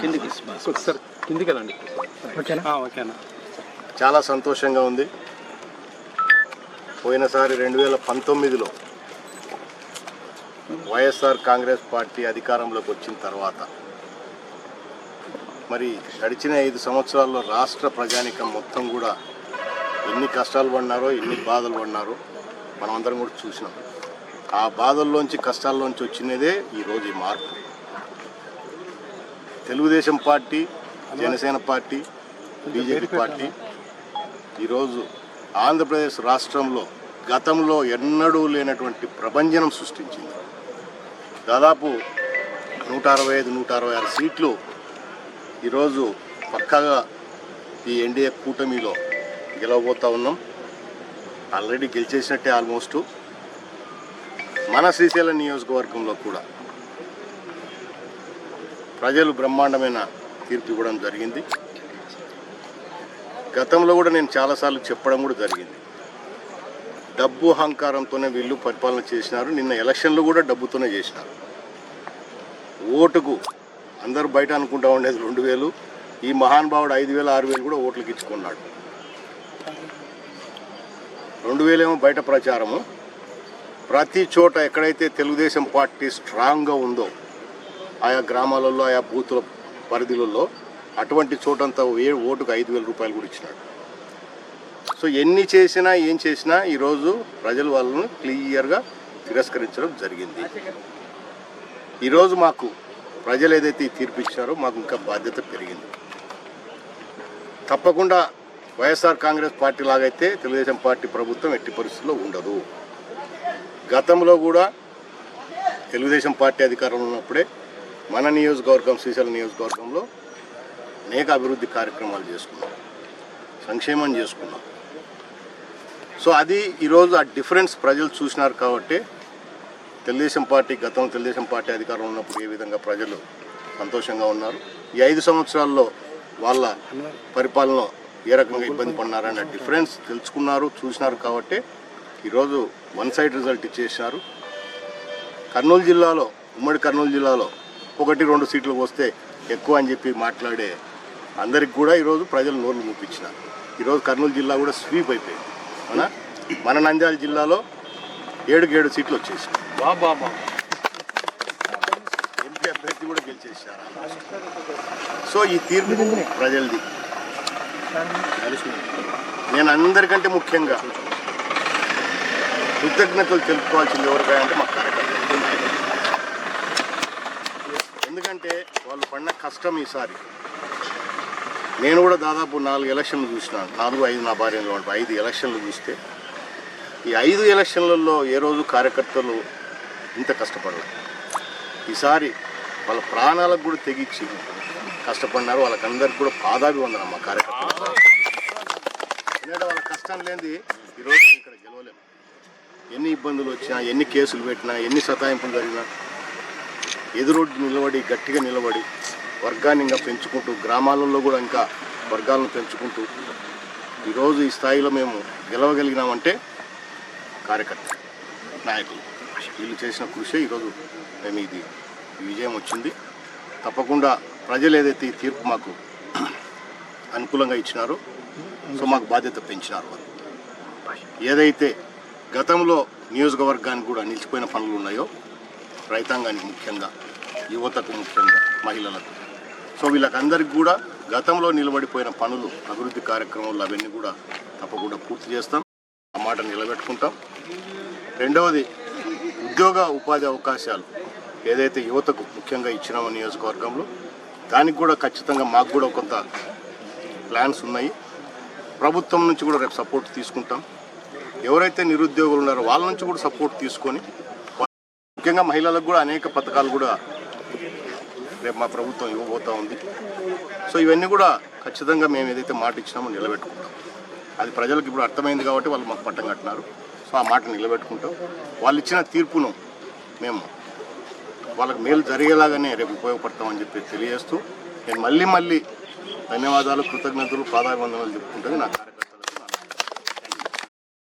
కిందికి ఒకసారి కిందికి వెళ్ళండి. ఓకేనా? ఓకేనా? చాలా సంతోషంగా ఉంది. పోయినసారి రెండు వేల పంతొమ్మిదిలో వైఎస్ఆర్ కాంగ్రెస్ పార్టీ అధికారంలోకి వచ్చిన తర్వాత మరి గడిచిన ఐదు సంవత్సరాల్లో రాష్ట్ర ప్రజానికం మొత్తం కూడా ఎన్ని కష్టాలు పడినారో ఎన్ని బాధలు పడినారో మనం అందరం కూడా చూసినాం. ఆ బాధల్లోంచి కష్టాల్లోంచి వచ్చినదే ఈరోజు ఈ మార్పు. Telugu Desam party Janasena party BJP party. ఈరోజు ఆంధ్రప్రదేశ్ రాష్ట్రంలో గతంలో ఎన్నడూ లేనటువంటి ప్రభంజనం సృష్టించింది. దాదాపు నూట అరవై ఐదు నూట అరవై ఆరు సీట్లు ఈరోజు పక్కాగా ఈ ఎన్డీఏ కూటమిలో గెలవబోతా ఉన్నాం. ఆల్రెడీ గెలిచేసినట్టే ఆల్మోస్ట్. మన శ్రీశైలం నియోజకవర్గంలో కూడా ప్రజలు బ్రహ్మాండమైన తీర్పు ఇవ్వడం జరిగింది. గతంలో కూడా నేను చాలాసార్లు చెప్పడం కూడా జరిగింది. డబ్బు అహంకారంతోనే వీళ్ళు పరిపాలన చేసినారు. నిన్న ఎలక్షన్లు కూడా డబ్బుతోనే చేసినారు. ఓటుకు అందరూ బయట అనుకుంటా ఉండేది రెండు వేలు. ఈ మహానుభావుడు ఐదు వేలు ఆరు వేలు కూడా ఓట్లకి ఇచ్చుకున్నాడు. రెండు వేలేమో బయట ప్రచారము. ప్రతి చోట ఎక్కడైతే తెలుగుదేశం పార్టీ స్ట్రాంగ్గా ఉందో ఆయా గ్రామాలలో ఆయా బూతుల పరిధిలలో అటువంటి చోటంతా ఏ ఓటుకు ఐదు వేల రూపాయలు కూడా ఇచ్చినాడు. సో ఎన్ని చేసినా ఏం చేసినా ఈరోజు ప్రజలు వాళ్ళను క్లియర్గా తిరస్కరించడం జరిగింది. ఈరోజు మాకు ప్రజలు ఏదైతే తీర్పు ఇచ్చారో మాకు ఇంకా బాధ్యత పెరిగింది. తప్పకుండా వైఎస్ఆర్ కాంగ్రెస్ పార్టీ లాగైతే తెలుగుదేశం పార్టీ ప్రభుత్వం ఎట్టి పరిస్థితుల్లో ఉండదు. గతంలో కూడా తెలుగుదేశం పార్టీ అధికారంలో ఉన్నప్పుడే మన నియోజకవర్గం శ్రీశైలం నియోజకవర్గంలో అనేక అభివృద్ధి కార్యక్రమాలు చేసుకున్నాం. సంక్షేమం చేసుకున్నాం. సో అది ఈరోజు ఆ డిఫరెన్స్ ప్రజలు చూసినారు కాబట్టి తెలుగుదేశం పార్టీ గతం తెలుగుదేశం పార్టీ అధికారంలో ఉన్నప్పుడు ఏ విధంగా ప్రజలు సంతోషంగా ఉన్నారు ఈ ఐదు సంవత్సరాల్లో వాళ్ళ పరిపాలన ఏ రకంగా ఇబ్బంది పడినారన్న డిఫరెన్స్ తెలుసుకున్నారు చూసినారు కాబట్టి ఈరోజు వన్ సైడ్ రిజల్ట్ ఇచ్చేసినారు. కర్నూలు జిల్లాలో ఉమ్మడి కర్నూలు జిల్లాలో ఒకటి రెండు సీట్లు వస్తే ఎక్కువ అని చెప్పి మాట్లాడే అందరికి కూడా ఈరోజు ప్రజలు నోర్లు మూపించినారు. ఈరోజు కర్నూలు జిల్లా కూడా స్వీప్ అయిపోయింది. అవునా? మన నంద్యాల జిల్లాలో ఏడుకి ఏడు సీట్లు వచ్చేసి బాబా ఎంపీ అభ్యర్థి కూడా గెలిచేసారు సో ఈ తీర్పు ప్రజలది. నేను అందరికంటే ముఖ్యంగా కృతజ్ఞతలు తెలుపుకోవాల్సింది ఎవరికైనా అంటే మా కార్యకర్తలు. ఎందుకంటే వాళ్ళు పడిన కష్టం ఈసారి. నేను కూడా దాదాపు నాలుగు ఎలక్షన్లు చూసినాను నాలుగు ఐదు నా భార్యలో ఐదు ఎలక్షన్లు చూస్తే ఈ ఐదు ఎలక్షన్లలో ఏ రోజు కార్యకర్తలు ఇంత కష్టపడలేదు ఈసారి వాళ్ళ ప్రాణాలకు కూడా తెగించి కష్టపడినారు వాళ్ళకందరికి కూడా పాదాభివందనం మా కార్యకర్తలు. ఎందుకంటే వాళ్ళ కష్టం లేనిది ఈరోజు ఇక్కడ గెలవలేము ఎన్ని ఇబ్బందులు వచ్చినా ఎన్ని కేసులు పెట్టినా ఎన్ని సతాయింపులు జరిగినా ఎదురొడ్డు నిలబడి గట్టిగా నిలబడి వర్గాన్ని ఇంకా పెంచుకుంటూ గ్రామాలలో కూడా ఇంకా వర్గాలను పెంచుకుంటూ ఈరోజు ఈ స్థాయిలో మేము గెలవగలిగినామంటే కార్యకర్త నాయకులు. వీళ్ళు చేసిన కృషి ఈరోజు మేము ఇది విజయం వచ్చింది. తప్పకుండా ప్రజలు ఏదైతే ఈ తీర్పు మాకు అనుకూలంగా ఇచ్చినారో సో మాకు బాధ్యత పెంచినారు ఏదైతే గతంలో నియోజకవర్గానికి కూడా నిలిచిపోయిన పనులు ఉన్నాయో రైతాంగానికి ముఖ్యంగా యువతకు ముఖ్యంగా మహిళలకు. సో వీళ్ళకందరికీ కూడా గతంలో నిలబడిపోయిన పనులు అభివృద్ధి కార్యక్రమాలు అవన్నీ కూడా తప్పకుండా పూర్తి చేస్తాం. ఆ మాట నిలబెట్టుకుంటాం. రెండవది ఉద్యోగ ఉపాధి అవకాశాలు ఏదైతే యువతకు ముఖ్యంగా ఇచ్చినామో నియోజకవర్గంలో దానికి కూడా ఖచ్చితంగా మాకు కూడా కొంత ప్లాన్స్ ఉన్నాయి. ప్రభుత్వం నుంచి కూడా రేపు సపోర్ట్ తీసుకుంటాం. ఎవరైతే నిరుద్యోగులు ఉన్నారో వాళ్ళ నుంచి కూడా సపోర్ట్ తీసుకొని ముఖ్యంగా మహిళలకు కూడా అనేక పథకాలు కూడా రేపు మా ప్రభుత్వం ఇవ్వబోతా ఉంది. సో ఇవన్నీ కూడా ఖచ్చితంగా మేము ఏదైతే మాట ఇచ్చినామో నిలబెట్టుకుంటాం. అది ప్రజలకు ఇప్పుడు అర్థమైంది కాబట్టి వాళ్ళు మాకు పట్టం కట్టినారు. సో ఆ మాట నిలబెట్టుకుంటాం. వాళ్ళు ఇచ్చిన తీర్పును మేము వాళ్ళకి మేలు జరిగేలాగానే రేపు ఉపయోగపడతామని చెప్పి తెలియజేస్తూ నేను మళ్ళీ మళ్ళీ ధన్యవాదాలు కృతజ్ఞతలు పాదాభివందనాలు చెప్పుకుంటుంది నా కార్యక్రమం